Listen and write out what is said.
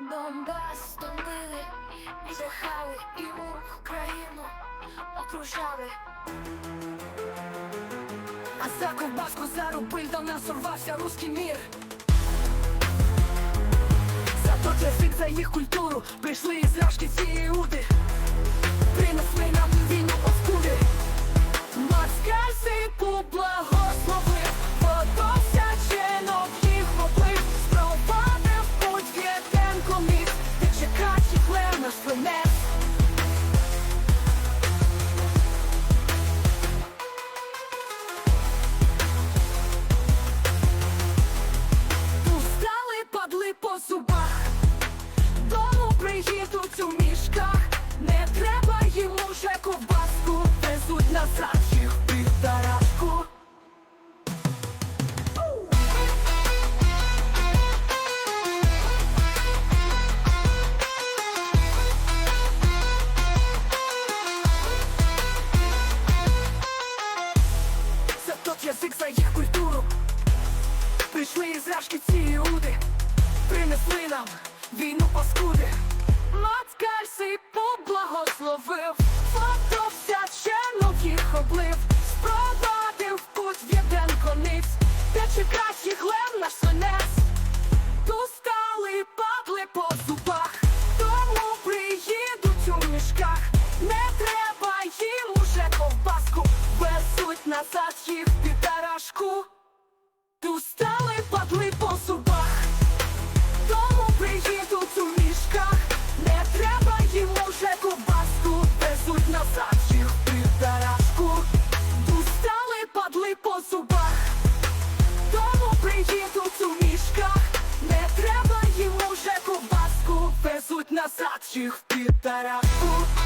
Донбас стомили, жахали і Україну окружали. А за ковбаску за рубль до нас урвався руський мір. За тот язик, за їх культуру прийшли із рашки ці іуди. Принесли зубах, дому приїдуть у мішках, не треба їм уже ковбаску, везуть назад їх під таражку. За тот язик, за їх культуру. Прийшли із рашки ці іуди Принесли нам війну паскуди. Мацкаль сипу благословив Фотовся ченок їх облив. Спровадив путь в єден кониць Де чекать їх лев наш Ту стали, падли по зубах. Тому приїдуть у мішках. Не треба їм уже ковбаску. Везуть назад їх під Ту стали, падли по зубах Везуть назад всіх в тарашку